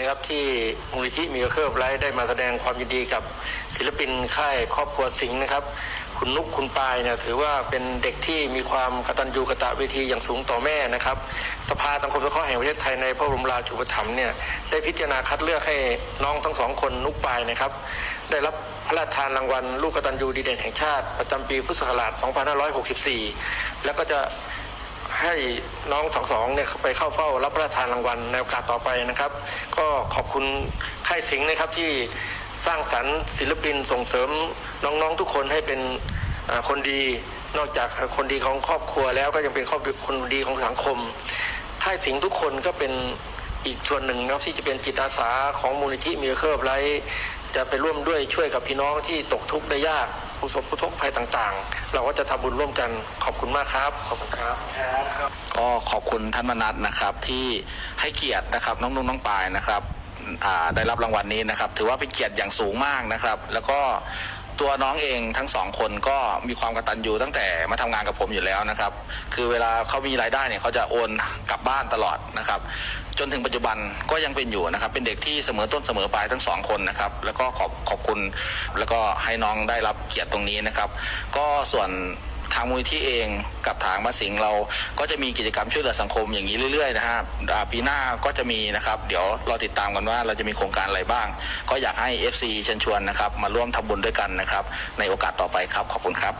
นะครับที่มูลนิธิมีเครือไลท์ได้มาแสดงความยินดีกับศิลปินค่ายครอบครัวสิงห์นะครับ คุณนุกคุณปายเนี่ยถือว่าเป็นเด็กที่มีความกตัญญูกตเวทีอย่างสูงต่อแม่นะครับ สภาสังคมสงเคราะห์แห่งประเทศไทยในพระบรมราชูปถัมภ์เนี่ยได้พิจารณาคัดเลือกให้น้องทั้งสองคนนุกปายนะครับ ได้รับพระราชทานรางวัลลูกกตัญญูดีเด่นแห่งชาติ ประจำปีพุทธศักราช 2564 แล้วก็จะ ให้น้องสองสองเนี่ยไปเข้าเฝ้ารับพระราชทานรางวัลในโอกาสต่อไปนะครับ ก็ขอบคุณค่ายสิงห์นะครับที่สร้างสรรค์ศิลปินส่งเสริมน้องๆทุกคนให้เป็นคนดีนอกจากคนดีของครอบครัวแล้วก็ยังเป็นครอบคนดีของสังคมค่ายสิงห์ทุกคนก็เป็นอีกส่วนหนึ่งนะครับที่จะเป็นจิตอาสาของมูลนิธิมีเคอร์ไลท์จะไปร่วมด้วยช่วยกับพี่น้องที่ตกทุกข์ได้ยาก ผู้ประสบผู้ทุกภัยต่างๆ เราก็จะทำบุญร่วมกันขอบคุณมากครับขอบคุณครับก็ขอบคุณท่านมนัสนะครับที่ให้เกียรตินะครับน้องนุ่งน้องปายนะครับได้รับรางวัลนี้นะครับ ถือว่าเป็นเกียรติอย่างสูงมากนะครับ แล้วก็ ตัวน้องเองทั้งสองคนก็มีความกตัญญูตั้งแต่มาทำงานกับผมอยู่แล้วนะครับ คือเวลาเขามีรายได้เนี่ยเขาจะโอนกลับบ้านตลอดนะครับ จนถึงปัจจุบันก็ยังเป็นอยู่นะครับ เป็นเด็กที่เสมอต้นเสมอปลายทั้งสองคนนะครับ แล้วก็ขอบขอบคุณ แล้วก็ให้น้องได้รับเกียรติตรงนี้นะครับ ก็ส่วน ทางมูลนิธิเองกับทางมาสิงห์เราก็จะมีกิจกรรมช่วยเหลือสังคมอย่างนี้เรื่อยๆนะครับปีหน้าก็จะมีนะครับ เดี๋ยวรอติดตามกันว่าเราจะมีโครงการอะไรบ้าง ก็อยากให้ FC เชิญชวนนะครับมาร่วมทำบุญด้วยกันนะครับในโอกาสต่อไปครับขอบคุณครับ